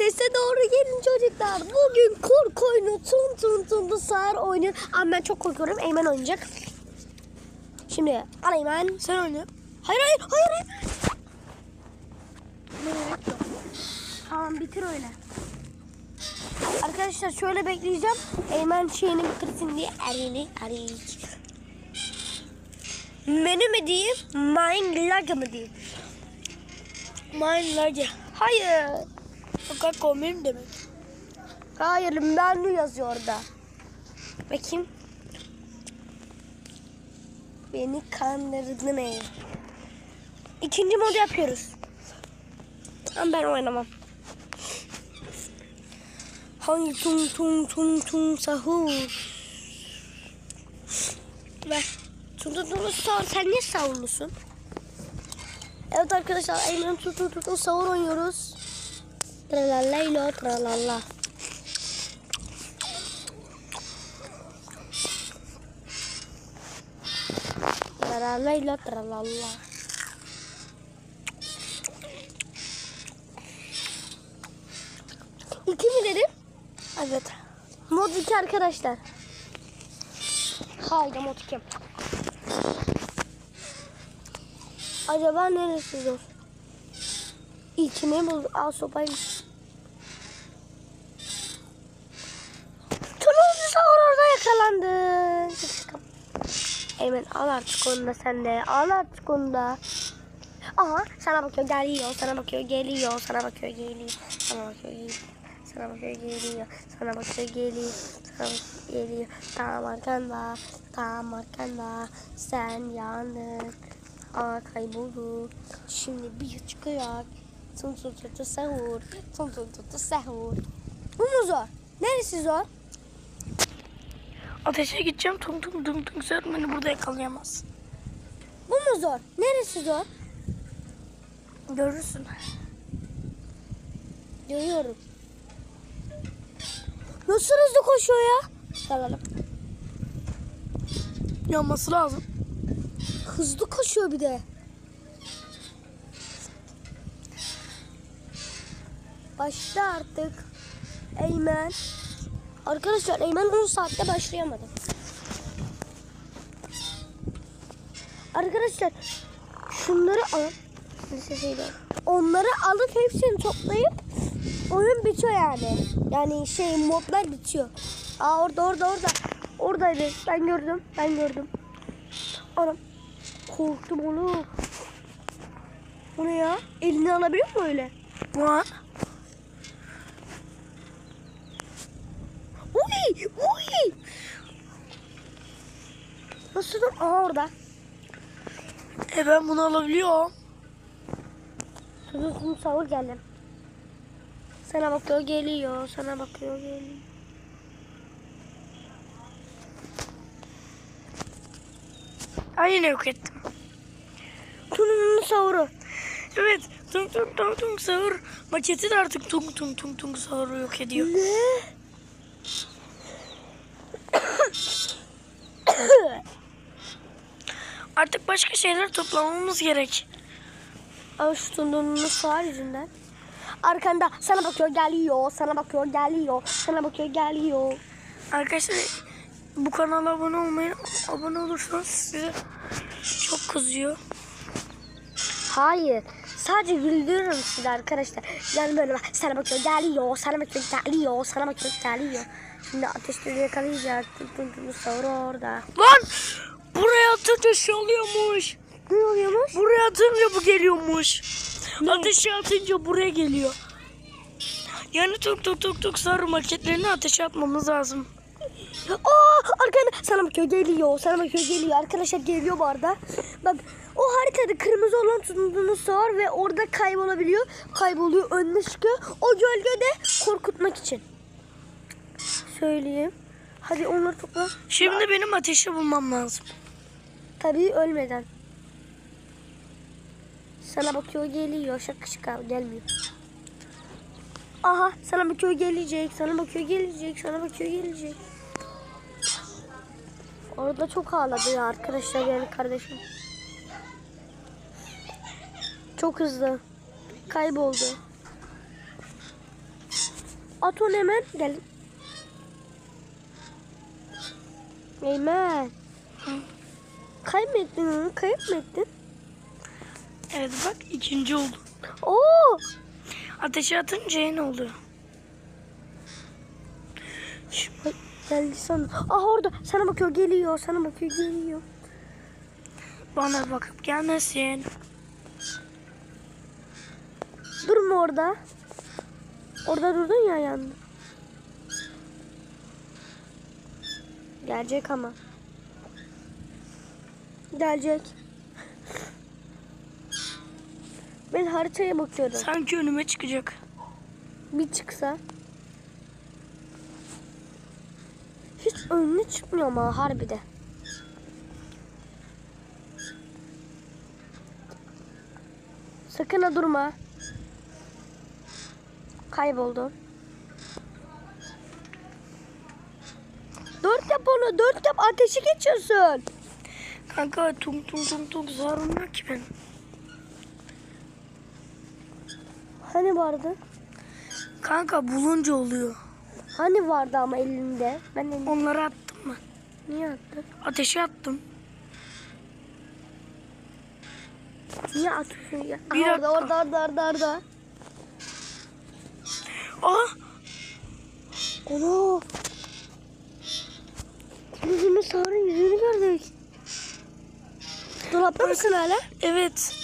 Sese doğru gelin çocuklar. Bugün korku oyunu tun tun tun bu sağır oyunu. Ama ben çok korkuyorum. Eymen oynayacak. Şimdi al Eymen. Sen oyna. Hayır hayır hayır hayır. Tamam bitir öyle. Arkadaşlar şöyle bekleyeceğim. Eymen şeyini bitirsin diye erini arayacağım. Menü mü diyeyim? Mine lag mı diyeyim? Mine Lage. Hayır. Fakat komik demek. Hayır menü yazıyor orada. Bakayım. Beni kandırdın ey. İkinci modu yapıyoruz. Ama ben oynamam. Hangi tung tung tung tung sahur. Ver. Tung tung tung sahur. Sen niye sahurlusun? Evet arkadaşlar tung tung tung tung sahur oynuyoruz. Tralallaylo tralala. Tralallaylo tralala. İki mi dedim? Evet. Mod 2 arkadaşlar. Haydi mod 2. Acaba neresi zor? İlkini bul. Al sopayı. Turuncu sahur orada yakalandı. Hemen al artık onu da sen de. Al artık onu da. Aha sana bakıyor geliyor. Sana bakıyor geliyor. Sana bakıyor geliyor. Sana bakıyor geliyor. Sana bakıyor geliyor. Sana bakıyor geliyor. Sana bakıyor geliyor. Tam arkanda. Tam arkanda. Sen yandın. Aa kayboldu. Şimdi bir çıkıyor. Tun tun tun tun sahur. Tun tun tun tun sahur. Bu mu zor? Neresi zor? Ateşe gideceğim. Tung tung tung tung. Sen beni burada yakalayamaz. Bu mu zor? Neresi zor? Görürsün. Görüyorum. Nasıl hızlı koşuyor ya? Salalım. Yanması lazım. Hızlı koşuyor bir de. Başla artık. Eymen. Arkadaşlar Eymen 10 saatte başlayamadı. Arkadaşlar şunları al. Şeyler. Onları alıp hepsini toplayıp oyun bitiyor yani. Yani şey modlar bitiyor. Aa orada orada orada. Oradaydı. Ben gördüm. Ben gördüm. Anam. Korktum oğlum. Bu ne ya? Elini alabiliyor mu öyle? Ulan. Dur? Aha orada. E ben bunu alabiliyorum. Sözüm savur geldi. Sana bakıyor geliyor. Sana bakıyor geliyor. Ay yine yok ettim. Tununun savuru. Evet. Tung tung tung tung sahur. Maketi de artık tung tung tung tung sahuru yok ediyor. Ne? Artık başka şeyler toplamamız gerek. Tununun sağ yüzünden. Arkanda sana bakıyor geliyor. Sana bakıyor geliyor. Sana bakıyor geliyor. Arkadaşlar bu kanala abone olmayı abone olursanız size çok kızıyor. Hayır. Sadece güldürürüm sizi arkadaşlar. Yani böyle bak. Sana bakıyor geliyor. Sana bakıyor geliyor. Sana bakıyor geliyor. Şimdi ateşleri yakalayacak. Tun tun tun savur orada. Lan atınca şey oluyormuş. Ne oluyormuş? Buraya atınca bu geliyormuş. Ateşe atınca buraya geliyor. Yani tuk tuk tuk tuk sarı maketlerini ateşe atmamız lazım. Aa arkanda sana bakıyor geliyor. Sana bakıyor geliyor. Arkadaşlar geliyor bu arada. Bak o haritada kırmızı olan tutunduğunuz var ve orada kaybolabiliyor. Kayboluyor önüne çıkıyor. O gölge de korkutmak için. Söyleyeyim. Hadi onları topla. Şimdi benim ateşi bulmam lazım. Tabii ölmeden. Sana bakıyor geliyor. Şaka şaka gelmiyor. Aha sana bakıyor gelecek. Sana bakıyor gelecek. Sana bakıyor gelecek. Orada çok ağladı ya arkadaşlar yani kardeşim. Çok hızlı. Kayboldu. At onu hemen. Gel. Eymen. Kayıp mı ettin onu? Kayıp mı ettin? Evet bak ikinci oldu. Oo! Ateşe atınca ne oluyor? Bak, geldi sana. Ah orada. Sana bakıyor geliyor. Sana bakıyor geliyor. Bana bakıp gelmesin. Durma orada. Orada durdun ya yanında. Gelecek ama. Gelecek. Ben haritaya bakıyorum. Sanki önüme çıkacak. Bir çıksa. Hiç önüne çıkmıyor ama harbide. Sakın ha durma. Kayboldu. Dört yap onu. Dört yap. Ateşi geçiyorsun. Kanka tung tung tung tung sarılmıyor ki benim. Hani vardı? Kanka bulunca oluyor. Hani vardı ama elinde? Ben elinde. Onları attım mı? Niye attın? Ateşe attım. Niye atıyorsun ya? Bir Aha, orada, orada, orada, orada, orada. Yüzünü Sarı'nın yüzünü gördük. Dolapta mısın hala? Evet.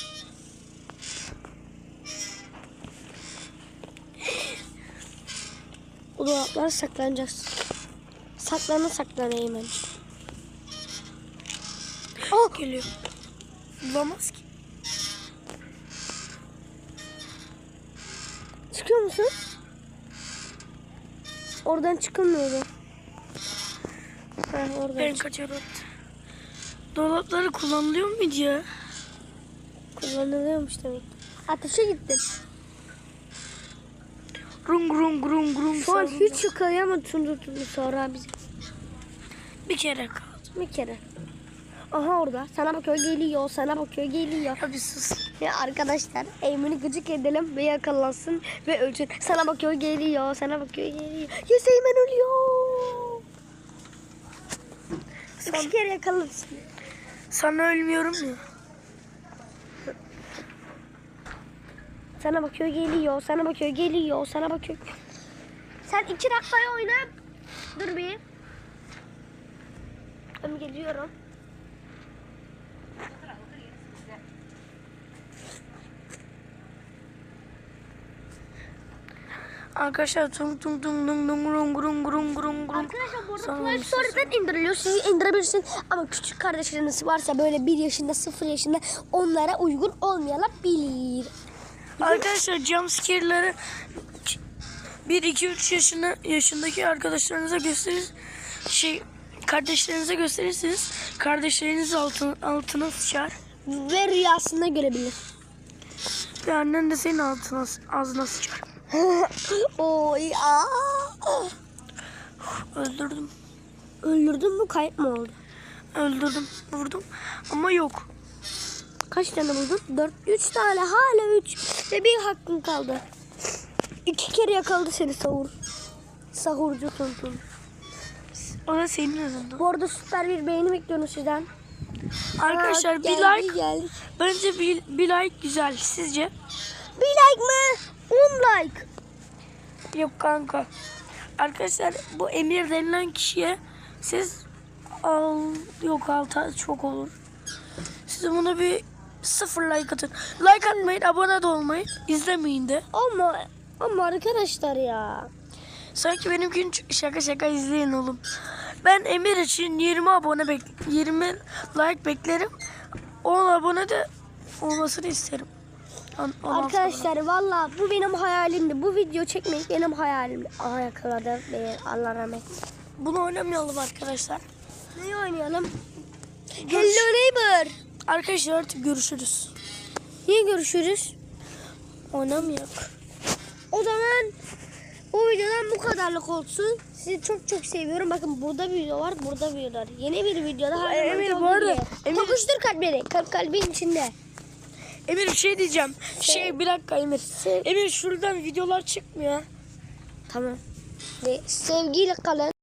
O dolaplara saklanacağız. Saklana saklana hemen. Oh! Geliyor. Bulamaz ki. Çıkıyor musun? Oradan çıkılmıyordu. Ha, oradan Ben çık- kaçıyorum. Dolapları kullanılıyor muydu ya? kullanılıyormuş demek. Ateşe gittin. Rung rung rung rung an sarıldı. hiç yakalayamadı Tundu Tundu sonra bizi. Bir kere kaldı. Bir kere. Aha orada. Sana bakıyor geliyor. Sana bakıyor geliyor. Hadi sus. Ya arkadaşlar Eymen'i gıcık edelim ve yakalansın ve ölsün. Sana bakıyor geliyor. Sana bakıyor geliyor. Yes Eymen ölüyor. İki kere yakalarsın. Sana ölmüyorum ya. Sana bakıyor geliyor. Sana bakıyor geliyor. Sana bakıyor. Sen iki dakikaya oyna. Dur bir. Ben geliyorum. Arkadaşlar tung tung tung tung tung rung rung rung rung rung. Arkadaşlar bu arada Play Store'dan indiriliyor. Siz indirebilirsiniz. Ama küçük kardeşleriniz varsa böyle 1 yaşında 0 yaşında onlara uygun olmayabilir. Arkadaşlar jumpscare'ları 1 2 3 yaşında yaşındaki arkadaşlarınıza gösterir şey kardeşlerinize gösterirseniz kardeşleriniz altına, altına sıçar. Ve rüyasında görebilir. Ve annen de senin altına ağzına sıçar. Oy aa. Öldürdüm. Öldürdün mü kayıp mı oldu? Öldürdüm. Vurdum. Ama yok. Kaç tane buldun? 4 3 tane hala 3 ve bir hakkın kaldı. İki kere yakaladı seni sahur. Sahurcu tuntun. O da senin yüzünden. Bu arada süper bir beğeni bekliyorum sizden. Arkadaşlar Aa, bir geldi, like. geldi. Bence bir, bir like güzel. Sizce? Bir like mı? 10 like. Yok kanka. Arkadaşlar bu Emir denilen kişiye siz al yok alta çok olur. Siz buna bir sıfır like atın. Like atmayın, abone de olmayın, izlemeyin de. Ama ama arkadaşlar ya. Sanki benimki şaka şaka izleyin oğlum. Ben Emir için 20 abone bek 20 like beklerim. 10 abone de olmasını isterim. Arkadaşlar valla bu benim hayalimdi. Bu video çekmek benim hayalimdi. Aha yakaladı beni. Allah rahmet. bunu oynamayalım arkadaşlar. Ne oynayalım? Görüş- Hello neighbor. Arkadaşlar artık görüşürüz. Niye görüşürüz? Oynamayalım. O zaman bu videodan bu kadarlık olsun. Sizi çok çok seviyorum. Bakın burada bir video var, burada bir video var. Yeni bir videoda her Emir, bu arada. Emir- Tokuştur kalbini. Kalp kalbin içinde. Emir bir şey diyeceğim. Şey bir dakika Emir. Emir şuradan videolar çıkmıyor. Tamam. Ve sevgiyle kalın.